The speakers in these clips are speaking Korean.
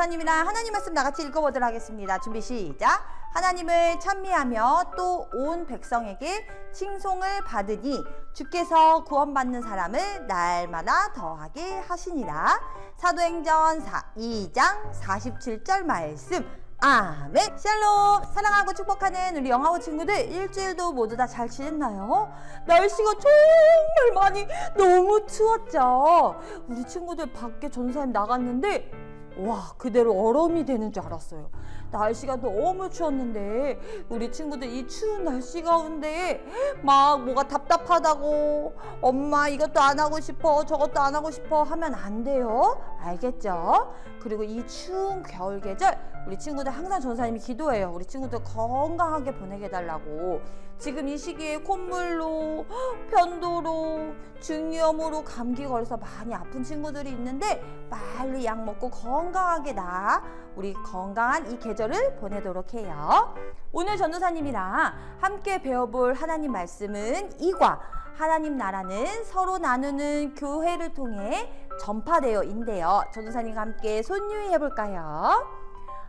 전사님이랑 하나님 말씀 나같이 읽어보도록 하겠습니다. 준비 시작. 하나님을 찬미하며 또 온 백성에게 칭송을 받으니 주께서 구원받는 사람을 날마다 더하게 하시니라. 사도행전 4, 2장 47절 말씀. 아멘. 샬롬. 사랑하고 축복하는 우리 영하고 친구들 일주일도 모두 다 잘 지냈나요? 날씨가 정말 많이 너무 추웠죠. 우리 친구들 밖에 전사님 나갔는데 와 그대로 얼음이 되는 줄 알았어요. 날씨가 너무 추웠는데 우리 친구들 이 추운 날씨 가운데 막 뭐가 답답하다고 엄마 이것도 안 하고 싶어 저것도 안 하고 싶어 하면 안 돼요. 알겠죠? 그리고 이 추운 겨울 계절 우리 친구들 항상 전사님이 기도해요. 우리 친구들 건강하게 보내게 달라고. 지금 이 시기에 콧물로 편도로 중이염으로 감기 걸려서 많이 아픈 친구들이 있는데 빨리 약 먹고 건강하게 나 우리 건강한 이 계절을 보내도록 해요. 오늘 전도사님이랑 함께 배워볼 하나님 말씀은 이과 하나님 나라는 서로 나누는 교회를 통해 전파되어인데요. 전도사님과 함께 손유희 해볼까요?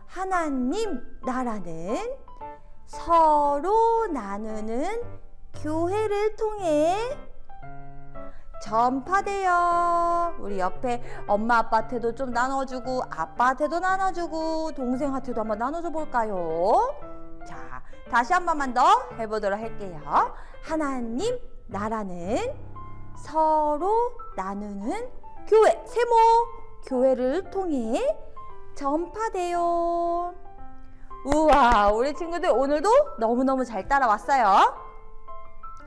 하나님 나라는 서로 나누는 교회를 통해 전파돼요. 우리 옆에 엄마 아빠한테도 좀 나눠주고 아빠한테도 나눠주고 동생한테도 한번 나눠줘 볼까요? 자, 다시 한 번만 더 해보도록 할게요. 하나님 나라는 서로 나누는 교회 세모 교회를 통해 전파돼요. 우와, 우리 친구들 오늘도 너무너무 잘 따라왔어요.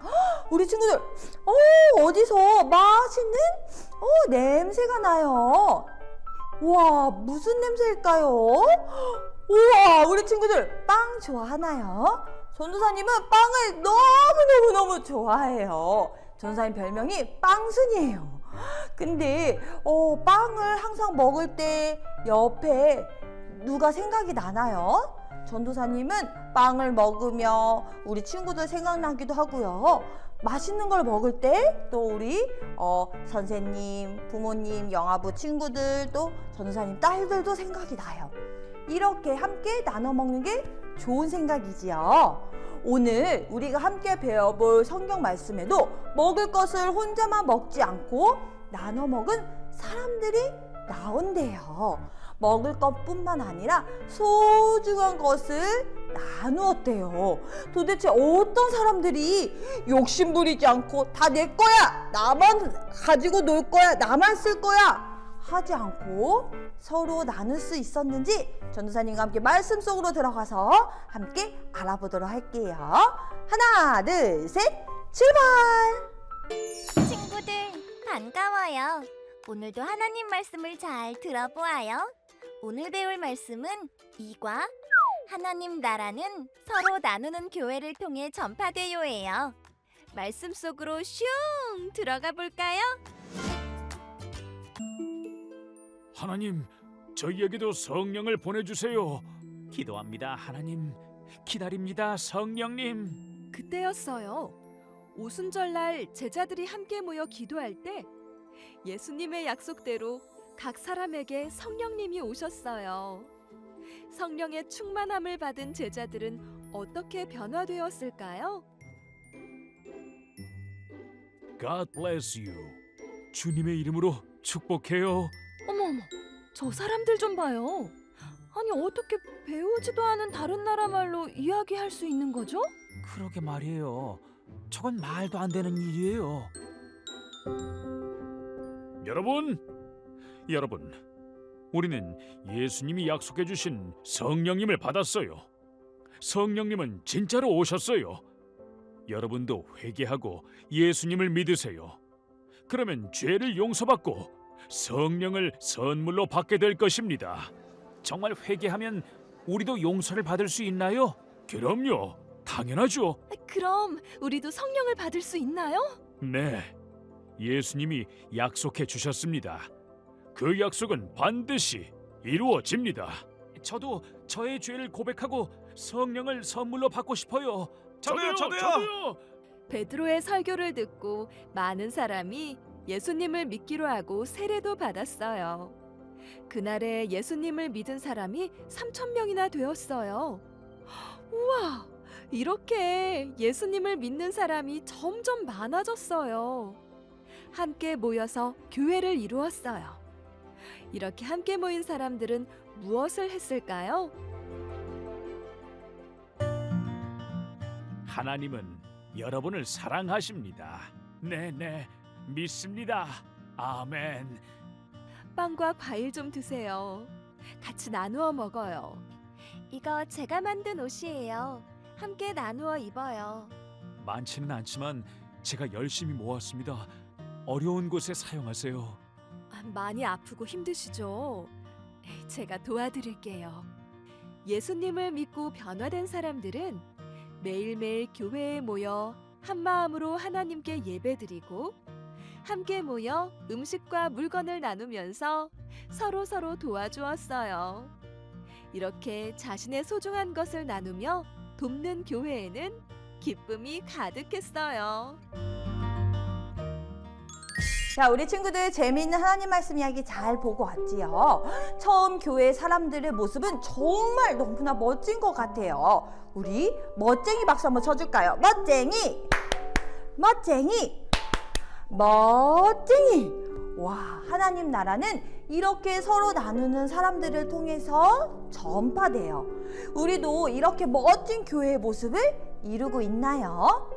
헉, 우리 친구들, 어, 어디서 맛있는 어, 냄새가 나요. 우와, 무슨 냄새일까요? 우와, 우리 친구들 빵 좋아하나요? 전도사님은 빵을 너무너무너무 좋아해요. 전도사님 별명이 빵순이에요. 근데 어, 빵을 항상 먹을 때 옆에 누가 생각이 나나요? 전도사님은 빵을 먹으며 우리 친구들 생각나기도 하고요. 맛있는 걸 먹을 때 또 우리 어, 선생님, 부모님, 영아부 친구들 또 전도사님 딸들도 생각이 나요. 이렇게 함께 나눠 먹는 게 좋은 생각이지요. 오늘 우리가 함께 배워볼 성경 말씀에도 먹을 것을 혼자만 먹지 않고 나눠 먹은 사람들이 나온대요. 먹을 것뿐만 아니라 소중한 것을 나누었대요. 도대체 어떤 사람들이 욕심 부리지 않고 다 내 거야! 나만 가지고 놀 거야! 나만 쓸 거야! 하지 않고 서로 나눌 수 있었는지 전도사님과 함께 말씀 속으로 들어가서 함께 알아보도록 할게요. 하나, 둘, 셋, 출발! 친구들 반가워요. 오늘도 하나님 말씀을 잘 들어보아요. 오늘 배울 말씀은 이과 하나님 나라는 서로 나누는 교회를 통해 전파되요예요. 말씀 속으로 슝 들어가 볼까요? 하나님, 저희에게도 성령을 보내주세요. 기도합니다, 하나님. 기다립니다, 성령님. 그때였어요. 오순절날 제자들이 함께 모여 기도할 때 예수님의 약속대로 각 사람에게 성령님이 오셨어요. 성령의 충만함을 받은 제자들은 어떻게 변화되었을까요? God bless you. 주님의 이름으로 축복해요. 어머어머, 저 사람들 좀 봐요. 아니 어떻게 배우지도 않은 다른 나라 말로 이야기할 수 있는 거죠? 그러게 말이에요. 저건 말도 안 되는 일이에요. 여러분, 여러분, 우리는 예수님이 약속해 주신 성령님을 받았어요. 성령님은 진짜로 오셨어요. 여러분도 회개하고 예수님을 믿으세요. 그러면 죄를 용서받고 성령을 선물로 받게 될 것입니다. 정말 회개하면 우리도 용서를 받을 수 있나요? 그럼요. 당연하죠. 그럼 우리도 성령을 받을 수 있나요? 네. 예수님이 약속해 주셨습니다. 그 약속은 반드시 이루어집니다. 저도 저의 죄를 고백하고 성령을 선물로 받고 싶어요. 저도요, 저도요. 베드로의 설교를 듣고 많은 사람이 예수님을 믿기로 하고 세례도 받았어요. 그날에 예수님을 믿은 사람이 3천 명이나 되었어요. 우와! 이렇게 예수님을 믿는 사람이 점점 많아졌어요. 함께 모여서 교회를 이루었어요. 이렇게 함께 모인 사람들은 무엇을 했을까요? 하나님은 여러분을 사랑하십니다. 네, 네. 믿습니다. 아멘. 빵과 과일 좀 드세요. 같이 나누어 먹어요. 이거 제가 만든 옷이에요. 함께 나누어 입어요. 많지는 않지만 제가 열심히 모았습니다. 어려운 곳에 사용하세요. 아, 많이 아프고 힘드시죠? 제가 도와드릴게요. 예수님을 믿고 변화된 사람들은 매일매일 교회에 모여 한 마음으로 하나님께 예배드리고 함께 모여 음식과 물건을 나누면서 서로 서로 도와주었어요. 이렇게 자신의 소중한 것을 나누며 돕는 교회에는 기쁨이 가득했어요. 자, 우리 친구들 재미있는 하나님 말씀 이야기 잘 보고 왔지요. 처음 교회 사람들의 모습은 정말 너무나 멋진 것 같아요. 우리 멋쟁이 박수 한번 쳐줄까요? 멋쟁이! 멋쟁이! 멋쟁이! 와, 하나님 나라는 이렇게 서로 나누는 사람들을 통해서 전파돼요. 우리도 이렇게 멋진 교회의 모습을 이루고 있나요?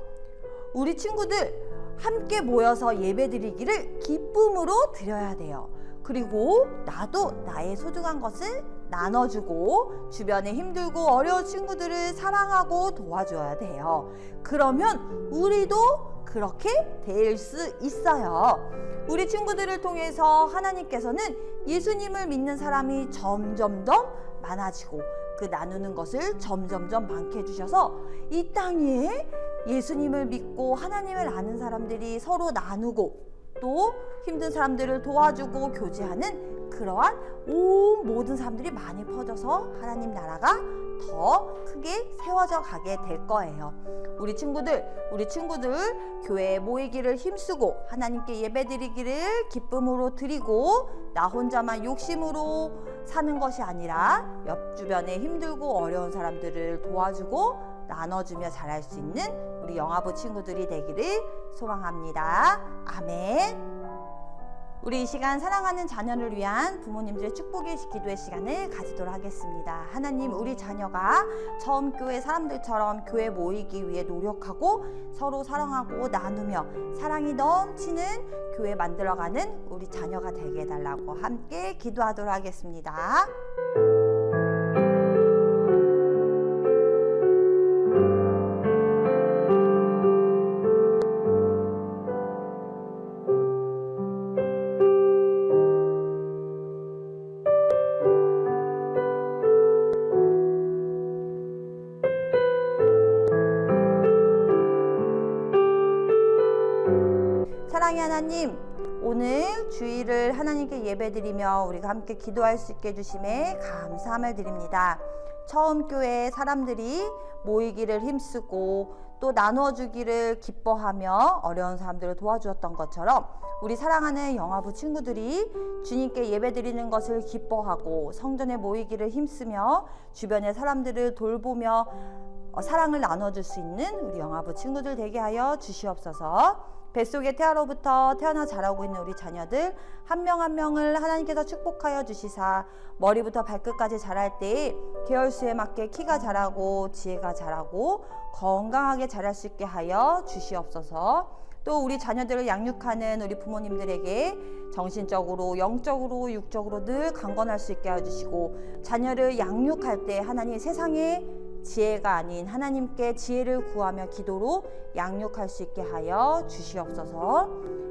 우리 친구들 함께 모여서 예배 드리기를 기쁨으로 드려야 돼요. 그리고 나도 나의 소중한 것을 나눠주고 주변에 힘들고 어려운 친구들을 사랑하고 도와줘야 돼요. 그러면 우리도 그렇게 될 수 있어요. 우리 친구들을 통해서 하나님께서는 예수님을 믿는 사람이 점점 더 많아지고 그 나누는 것을 점점점 많게 해주셔서 이 땅에 예수님을 믿고 하나님을 아는 사람들이 서로 나누고 또 힘든 사람들을 도와주고 교제하는 그러한 온 모든 사람들이 많이 퍼져서 하나님 나라가 더 크게 세워져 가게 될 거예요. 우리 친구들, 우리 친구들 교회에 모이기를 힘쓰고 하나님께 예배드리기를 기쁨으로 드리고 나 혼자만 욕심으로 사는 것이 아니라 옆 주변에 힘들고 어려운 사람들을 도와주고 나눠주며 잘할 수 있는 우리 영화부 친구들이 되기를 소망합니다. 아멘. 우리 이 시간 사랑하는 자녀를 위한 부모님들의 축복의 기도의 시간을 가지도록 하겠습니다. 하나님, 우리 자녀가 처음 교회 사람들처럼 교회 모이기 위해 노력하고 서로 사랑하고 나누며 사랑이 넘치는 교회 만들어가는 우리 자녀가 되게 해달라고 함께 기도하도록 하겠습니다. 하나님, 오늘 주일을 하나님께 예배드리며 우리가 함께 기도할 수 있게 해주심에 감사함을 드립니다. 처음 교회 사람들이 모이기를 힘쓰고 또 나누어 주기를 기뻐하며 어려운 사람들을 도와주었던 것처럼 우리 사랑하는 영화부 친구들이 주님께 예배드리는 것을 기뻐하고 성전에 모이기를 힘쓰며 주변의 사람들을 돌보며 어, 사랑을 나눠줄 수 있는 우리 영화부 친구들 되게 하여 주시옵소서. 뱃속의 태아로부터 태어나 자라고 있는 우리 자녀들 한명한 명을 하나님께서 축복하여 주시사 머리부터 발끝까지 자랄 때 계열수에 맞게 키가 자라고 지혜가 자라고 건강하게 자랄 수 있게 하여 주시옵소서. 또 우리 자녀들을 양육하는 우리 부모님들에게 정신적으로, 영적으로, 육적으로 늘 강건할 수 있게 해주시고 자녀를 양육할 때 하나님 세상에 지혜가 아닌 하나님께 지혜를 구하며 기도로 양육할 수 있게 하여 주시옵소서.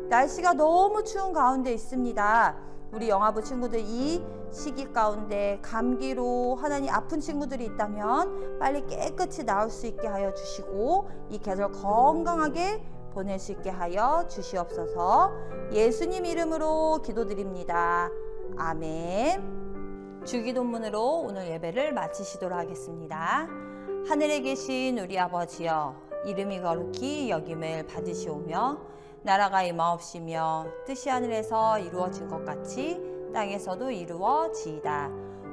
날씨가 너무 추운 가운데 있습니다. 우리 영화부 친구들 이 시기 가운데 감기로 하나님 아픈 친구들이 있다면 빨리 깨끗이 나을 수 있게 하여 주시고 이 계절 건강하게 보낼 수 있게 하여 주시옵소서. 예수님 이름으로 기도드립니다. 아멘. 주기도문으로 오늘 예배를 마치시도록 하겠습니다. 하늘에 계신 우리 아버지여 이름이 거룩히 여김을 받으시오며 나라가 임하옵시며 뜻이 하늘에서 이루어진 것 같이 땅에서도 이루어지이다.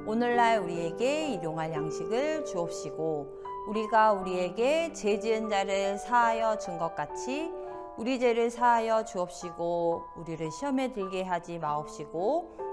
오늘날 우리에게 일용할 양식을 주옵시고 우리가 우리에게 죄 지은 자를 사하여 준 것 같이 우리 죄를 사하여 주옵시고 우리를 시험에 들게 하지 마옵시고